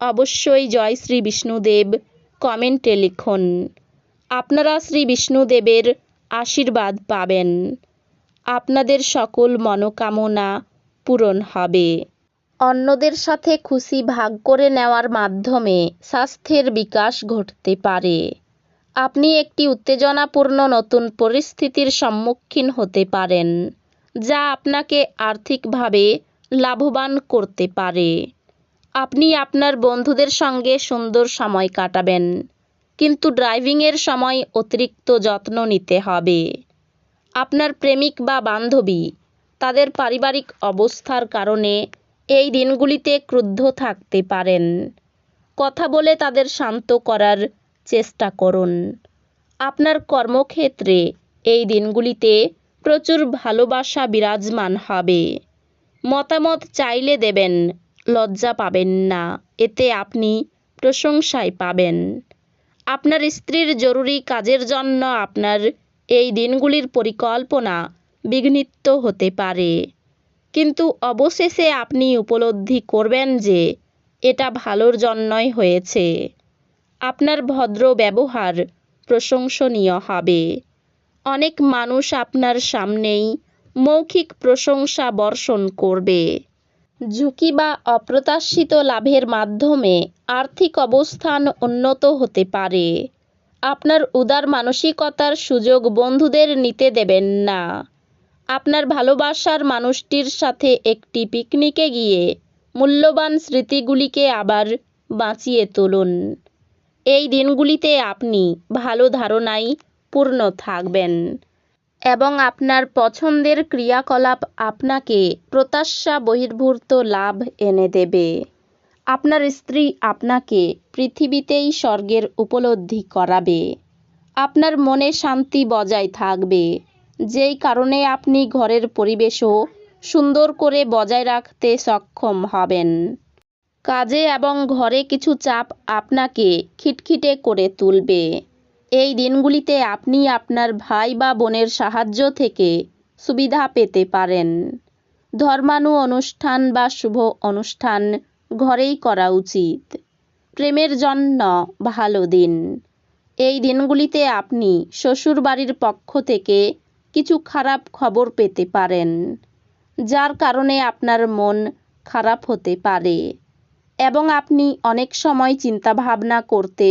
অবশ্যই জয় শ্রী বিষ্ণুদেব। কমেন্টে লিখুন, আপনারা শ্রী বিষ্ণুদেবের আশীর্বাদ পাবেন। আপনাদের সকল মনোকামনা পূরণ হবে। অন্যদের সাথে খুশি ভাগ করে নেওয়ার মাধ্যমে স্বাস্থ্যের বিকাশ ঘটতে পারে। আপনি একটি উত্তেজনাপূর্ণ নতুন পরিস্থিতির সম্মুখীন হতে পারেন, যা আপনাকে আর্থিকভাবে লাভবান করতে পারে। আপনি আপনার বন্ধুদের সঙ্গে সুন্দর সময় কাটাবেন। কিন্তু ড্রাইভিংয়ের সময় অতিরিক্ত যত্ন নিতে হবে। আপনার প্রেমিক বা বান্ধবী তাদের পারিবারিক অবস্থার কারণে এই দিনগুলিতে ক্রুদ্ধ থাকতে পারেন। কথা বলে তাদের শান্ত করার চেষ্টা করুন। আপনার কর্মক্ষেত্রে এই দিনগুলিতে প্রচুর ভালোবাসা বিরাজমান হবে। মতামত চাইলে দেবেন লজ্জা পাবেন না, এতে আপনি প্রশংসায় পাবেন। আপনার স্ত্রীর জরুরি কাজের জন্য আপনার এই দিনগুলির পরিকল্পনা বিঘ্নিত হতে পারে। কিন্তু অবশেষে আপনি উপলব্ধি করবেন যে এটা ভালোর জন্যই হয়েছে। আপনার ভদ্র ব্যবহার প্রশংসনীয় হবে। অনেক মানুষ আপনার সামনেই মৌখিক প্রশংসা বর্ষণ করবে। ঝুঁকি বা অপ্রত্যাশিত লাভের মাধ্যমে আর্থিক অবস্থান উন্নত হতে পারে। আপনার উদার মানসিকতার সুযোগ বন্ধুদের নিতে দেবেন না। আপনার ভালোবাসার মানুষটির সাথে একটি পিকনিকে গিয়ে মূল্যবান স্মৃতিগুলিকে আবার বাঁচিয়ে তুলুন। এই দিনগুলিতে আপনি ভালো ধারণায় পূর্ণ থাকবেন। এবং আপনার পছন্দের ক্রিয়াকলাপ আপনাকে প্রত্যাশা বহির্ভূত লাভ এনে দেবে। আপনার স্ত্রী আপনাকে পৃথিবীতেই স্বর্গের উপলব্ধি করাবে। আপনার মনে শান্তি বজায় থাকবে। যেই কারণে আপনি ঘরের পরিবেশও সুন্দর করে বজায় রাখতে সক্ষম হবেন। কাজে এবং ঘরে কিছু চাপ আপনাকে খিটখিটে করে তুলবে। এই দিনগুলিতে আপনি আপনার ভাই বা বোনের সাহায্য থেকে সুবিধা পেতে পারেন। ধর্মানু অনুষ্ঠান বা শুভ অনুষ্ঠান ঘরেই করা উচিত। প্রেমের জন্য ভালো দিন। এই দিনগুলিতে আপনি শ্বশুরবাড়ির পক্ষ থেকে কিছু খারাপ খবর পেতে পারেন, যার কারণে আপনার মন খারাপ হতে পারে। এবং আপনি অনেক সময় চিন্তাভাবনা করতে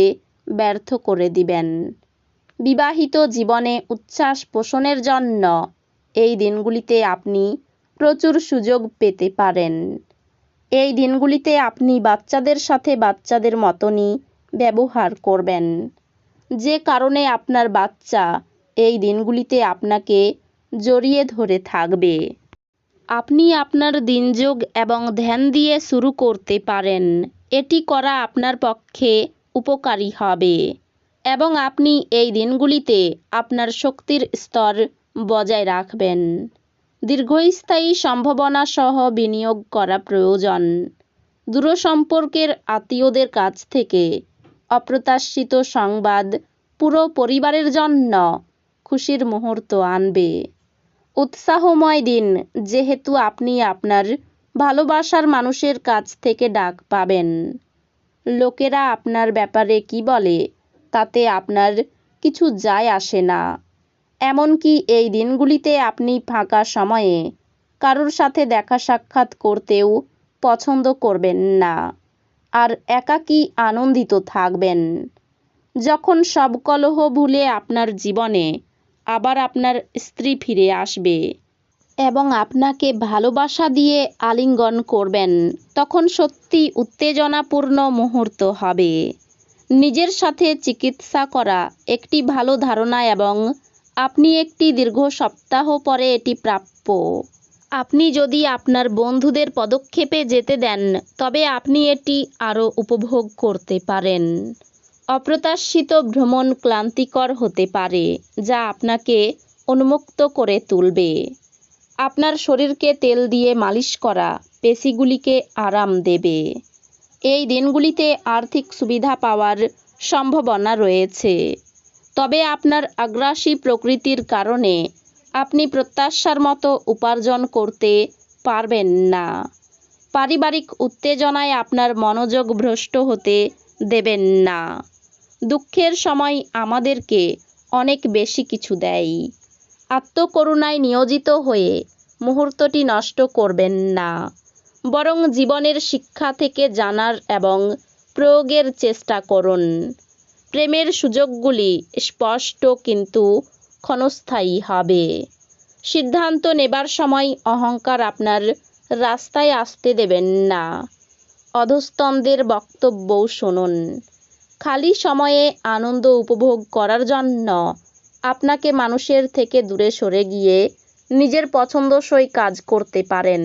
ব্যর্থ করে দিবেন। বিবাহিত জীবনে উচ্ছ্বাস পোষণের জন্য এই দিনগুলিতে আপনি প্রচুর সুযোগ পেতে পারেন। এই দিনগুলিতে আপনি বাচ্চাদের সাথে বাচ্চাদের মতনই ব্যবহার করবেন। যে কারণে আপনার বাচ্চা এই দিনগুলিতে আপনাকে জড়িয়ে ধরে থাকবে। আপনি আপনার দিনযোগ এবং ধ্যান দিয়ে শুরু করতে পারেন। এটি করা আপনার পক্ষে উপকারী হবে। এবং আপনি এই দিনগুলিতে আপনার শক্তির স্তর বজায় রাখবেন। দীর্ঘস্থায়ী সম্ভাবনা সহ বিনিয়োগ করা প্রয়োজন। দূরসম্পর্কের আত্মীয়দের কাছ থেকে অপ্রত্যাশিত সংবাদ পুরো পরিবারের জন্য খুশির মুহূর্ত আনবে। উৎসাহময় দিন, যেহেতু আপনি আপনার ভালোবাসার মানুষের কাছ থেকে ডাক পাবেন। লোকেরা আপনার ব্যাপারে কি বলে, তাতে আপনার কিছু যায় আসে না। এমনকি এই দিনগুলিতে আপনি ফাঁকা সময়ে কারোর সাথে দেখা সাক্ষাৎ করতেও পছন্দ করবেন না আর একাকী আনন্দিত থাকবেন। যখন সব কলহ ভুলে আপনার জীবনে আবার আপনার স্ত্রী ফিরে আসবে এবং আপনাকে ভালোবাসা দিয়ে আলিঙ্গন করবেন। তখন সত্যি উত্তেজনাপূর্ণ মুহূর্ত হবে। নিজের সাথে চিকিৎসা করা একটি ভালো ধারণা এবং আপনি একটি দীর্ঘ সপ্তাহ পরে এটি প্রাপ্য। আপনি যদি আপনার বন্ধুদের পদক্ষেপে যেতে দেন, তবে আপনি এটি আরও উপভোগ করতে পারেন। অপ্রত্যাশিত ভ্রমণ ক্লান্তিকর হতে পারে, যা আপনাকে উন্মুক্ত করে তুলবে। আপনার শরীরকে তেল দিয়ে মালিশ করা পেশিগুলিকে আরাম দেবে। এই দিনগুলিতে আর্থিক সুবিধা পাওয়ার সম্ভাবনা রয়েছে। তবে আপনার আগ্রাসী প্রকৃতির কারণে আপনি প্রত্যাশার মতো উপার্জন করতে পারবেন না। পারিবারিক উত্তেজনায় আপনার মনোযোগ ভ্রষ্ট হতে দেবেন না। দুঃখের সময় আমাদেরকে অনেক বেশি কিছু দেয়। আত্মকরুণায় নিয়োজিত হয়ে মুহূর্তটি নষ্ট করবেন না। বরং জীবনের শিক্ষা থেকে জানার এবং প্রয়োগের চেষ্টা করুন। প্রেমের সুযোগগুলি স্পষ্ট কিন্তু ক্ষণস্থায়ী হবে। সিদ্ধান্ত নেবার সময় অহংকার আপনার রাস্তায় আসতে দেবেন না। অধস্তনদের বক্তব্যও শুনুন। খালি সময়ে আনন্দ উপভোগ করার জন্য আপনাকে মানুষের থেকে দূরে সরে গিয়ে নিজের পছন্দসই কাজ করতে পারেন।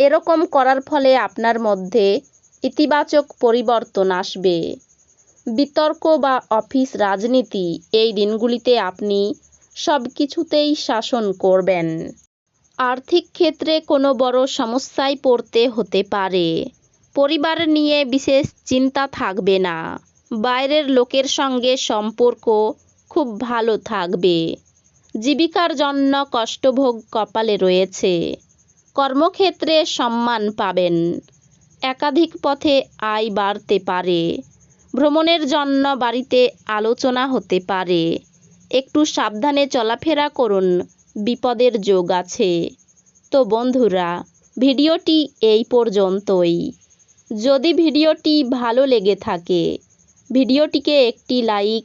এরকম করার ফলে আপনার মধ্যে ইতিবাচক পরিবর্তন আসবে। বিতর্ক বা অফিস রাজনীতি এই দিনগুলিতে আপনি সব কিছুতেই শাসন করবেন। আর্থিক ক্ষেত্রে কোনো বড় সমস্যায় পড়তে হতে পারে। পরিবার নিয়ে বিশেষ চিন্তা থাকবে না। বাইরের লোকের সঙ্গে সম্পর্ক খুব ভালো থাকবে। জীবিকার জন্য কষ্টভোগ কপালে রয়েছে। কর্মক্ষেত্রে সম্মান পাবেন। একাধিক পথে আয় বাড়তে পারে। ভ্রমণের জন্য বাড়িতে আলোচনা হতে পারে। একটু সাবধানে চলাফেরা করুন, বিপদের যোগ আছে। তো বন্ধুরা, ভিডিওটি এই পর্যন্তই। যদি ভিডিওটি ভালো লেগে থাকে, ভিডিওটিকে একটি লাইক